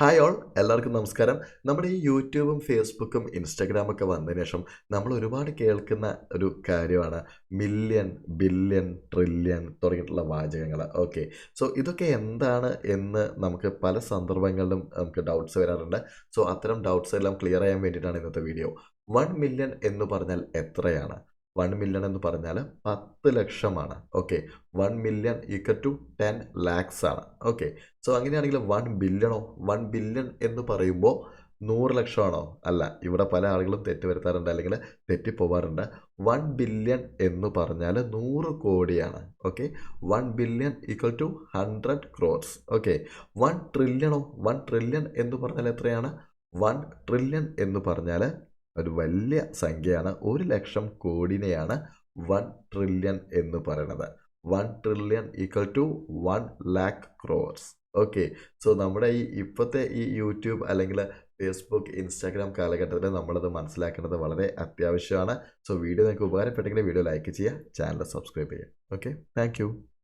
Hi all എല്ലാവർക്കും നമസ്കാരം. നമ്മുടെ ഈ യൂട്യൂബും ഫേസ്ബുക്കും ഇൻസ്റ്റാഗ്രാമും ഒക്കെ വന്നതിന് ശേഷം നമ്മൾ ഒരുപാട് കേൾക്കുന്ന ഒരു കാര്യമാണ് മില്യൺ ബില്യൺ ട്രില്യൺ തുടങ്ങിയിട്ടുള്ള വാചകങ്ങൾ. ഓക്കെ. സോ ഇതൊക്കെ എന്താണ് എന്ന് നമുക്ക് പല സന്ദർഭങ്ങളിലും നമുക്ക് ഡൗട്ട്സ് വരാറുണ്ട്. സോ അത്തരം ഡൗട്ട്സ് എല്ലാം ക്ലിയർ ചെയ്യാൻ വേണ്ടിയിട്ടാണ് ഇന്നത്തെ വീഡിയോ. വൺ മില്യൺ എന്ന് പറഞ്ഞാൽ എത്രയാണ്? വൺ മില്യൺ എന്ന് പറഞ്ഞാൽ പത്ത് ലക്ഷമാണ്. Okay one million equal to ten lakhs ആണ്. ഓക്കെ സോ അങ്ങനെയാണെങ്കിൽ വൺ ബില്യണോ വൺ ബില്യൺ എന്ന് പറയുമ്പോൾ നൂറ് ലക്ഷമാണോ? അല്ല. ഇവിടെ പല ആളുകളും തെറ്റ് വരുത്താറുണ്ട് അല്ലെങ്കിൽ തെറ്റിപ്പോവാറുണ്ട് വൺ ബില്യൺ എന്ന് പറഞ്ഞാൽ നൂറ് കോടിയാണ്. Okay one billion equal to hundred crores okay one ട്രില്യണോ one trillion എന്ന് പറഞ്ഞാൽ എത്രയാണ്? വൺ ട്രില്യൺ എന്ന് പറഞ്ഞാൽ ഒരു വലിയ സംഖ്യയാണ്. ഒരു ലക്ഷം കോടിനെയാണ് വൺ ട്രില്യൺ എന്ന് പറയുന്നത് one trillion equal to one lakh crores okay so നമ്മുടെ ഈ ഇപ്പോഴത്തെ ഈ യൂട്യൂബ് അല്ലെങ്കിൽ ഫേസ്ബുക്ക് ഇൻസ്റ്റാഗ്രാം കാലഘട്ടത്തിൽ നമ്മളത് മനസ്സിലാക്കേണ്ടത് വളരെ അത്യാവശ്യമാണ്. സോ വീഡിയോ നിങ്ങൾക്ക് ഉപകാരപ്പെട്ടെങ്കിൽ വീഡിയോ ലൈക്ക് ചെയ്യുക ചാനൽ സബ്സ്ക്രൈബ് ചെയ്യുക. Okay thank